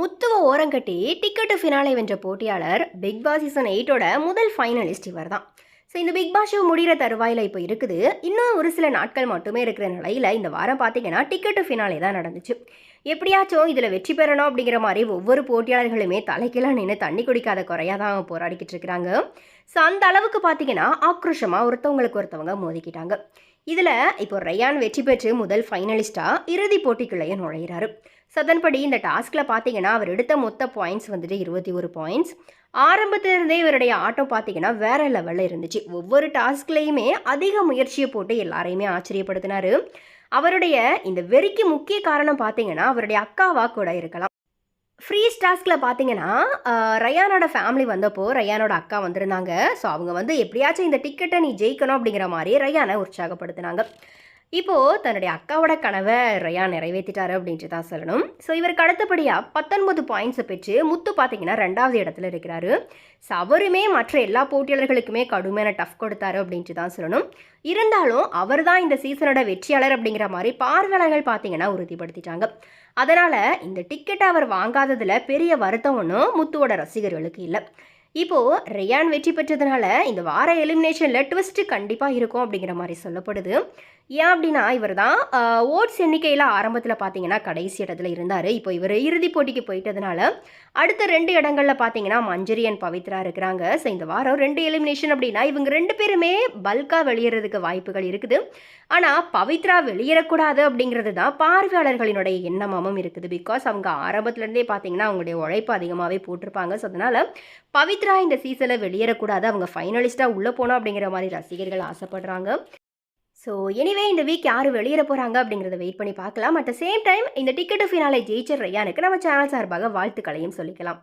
முத்துவ ஓரங்கட்டி ticket finale வென்ற போட்டியாளர் big Boss season எயிட்டோட முதல் ஃபைனலிஸ்ட் இவர் தான் ஸோ இந்த பிக் பாஸ் ஷோ முடிகிற தருவாயில் இப்போ இருக்குது. இன்னும் ஒரு சில நாட்கள் மட்டுமே இருக்கிற நிலையில் இந்த வாரம் பார்த்தீங்கன்னா டிக்கெட்டு ஃபினாலே தான் நடந்துச்சு. எப்படியாச்சும் இதில் வெற்றி பெறணும் அப்படிங்கிற மாதிரி ஒவ்வொரு போட்டியாளர்களுமே தலைக்கெல்லாம் நின்று தண்ணி குடிக்காத குறையாக தான் போராடிக்கிட்டு இருக்கிறாங்க. ஸோ அந்த அளவுக்கு பார்த்தீங்கன்னா ஆக்ரோஷமாக ஒருத்தவங்களுக்கு ஒருத்தவங்க மோதிக்கிட்டாங்க. இதில் இப்போ ரயான் வெற்றி பெற்று முதல் ஃபைனலிஸ்ட்டாக இறுதி போட்டிக்குள்ளேயே நுழையிறாரு. ஸோ அதன்படி இந்த டாஸ்கில் பார்த்தீங்கன்னா அவர் எடுத்த மொத்த பாயிண்ட்ஸ் வந்துட்டு இருபத்தி ஒரு பாயிண்ட்ஸ் ஆரம்பத்திலிருந்தே இவருடைய ஆட்டம் பார்த்தீங்கன்னா வேற லெவலில் இருந்துச்சு. ஒவ்வொரு டாஸ்க்லேயுமே அதிக முயற்சியை போட்டு எல்லாரையுமே ஆச்சரியப்படுத்தினார். அவருடைய இந்த வெறிக்கு முக்கிய காரணம் பார்த்தீங்கன்னா அவருடைய அக்காவா கூட இருக்கலாம். ஃப்ரீஸ் டாஸ்கில் பார்த்தீங்கன்னா ரயானோட ஃபேமிலி வந்தப்போ ரயானோட அக்கா வந்திருந்தாங்க. ஸோ அவங்க வந்து எப்படியாச்சும் இந்த டிக்கெட்டை நீ ஜெயிக்கணும் அப்படிங்கிற மாதிரி ரயானை உற்சாகப்படுத்தினாங்க. இப்போது தன்னுடைய அக்காவோட கனவை ரயா நிறைவேற்றிட்டாரு அப்படின்ட்டு தான் சொல்லணும். ஸோ இவருக்கு அடுத்தபடியாக பத்தொன்பது பாயிண்ட்ஸை பெற்று முத்து பார்த்தீங்கன்னா ரெண்டாவது இடத்துல இருக்கிறாரு. ஸோ அவருமே மற்ற எல்லா போட்டியாளர்களுக்குமே கடுமையான டஃப் கொடுத்தாரு அப்படின்ட்டு தான் சொல்லணும். இருந்தாலும் அவர் தான் இந்த சீசனோட வெற்றியாளர் அப்படிங்கிற மாதிரி பார்வையாளர்கள் பார்த்தீங்கன்னா உறுதிப்படுத்திட்டாங்க. அதனால் இந்த டிக்கெட்டை அவர் வாங்காததில் பெரிய வருத்தம் ஒன்றும் முத்துவோட ரசிகர்களுக்கு இல்லை. இப்போது ரெயான் வெற்றி பெற்றதுனால இந்த வார எலிமினேஷனில் ட்விஸ்ட்டு கண்டிப்பாக இருக்கும் அப்படிங்கிற மாதிரி சொல்லப்படுது. ஏன் அப்படின்னா இவர் தான் ஓட்ஸ் எண்ணிக்கையில் ஆரம்பத்தில் பார்த்தீங்கன்னா கடைசி இடத்துல இருந்தார். இப்போ இவர் இறுதிப் போட்டிக்கு போயிட்டதுனால அடுத்த ரெண்டு இடங்களில் பார்த்தீங்கன்னா மஞ்சரி அண்ட் பவித்ரா இருக்கிறாங்க. ஸோ இந்த வாரம் ரெண்டு எலிமினேஷன் அப்படின்னா இவங்க ரெண்டு பேருமே பல்காக வெளியேறதுக்கு வாய்ப்புகள் இருக்குது. ஆனால் பவித்ரா வெளியேறக்கூடாது அப்படிங்கிறது தான் பார்வையாளர்களினுடைய எண்ணமாகவும் இருக்குது. பிகாஸ் அவங்க ஆரம்பத்துலேருந்தே பார்த்தீங்கன்னா அவங்களுடைய உழைப்பு அதிகமாகவே போட்டிருப்பாங்க. ஸோ அதனால் பவித்ரா இந்த சீசனில் வெளியேறக்கூடாது. அவங்க ஃபைனலிஸ்ட்டாக உள்ளே போகணும் அப்படிங்கிற மாதிரி ரசிகர்கள் ஆசைப்படுறாங்க. ஸோ எனிவே இந்த வீக் யார் வெளியேற போகிறாங்க அப்படிங்கிறத வெயிட் பண்ணி பார்க்கலாம். அட் த சேம் டைம் இந்த டிக்கெட்டு ஃபினாலை ஜெயிச்சர் ரையானுக்கு நம்ம சேனல் சார்பாக வாழ்த்துக்களையும் சொல்லிக்கலாம்.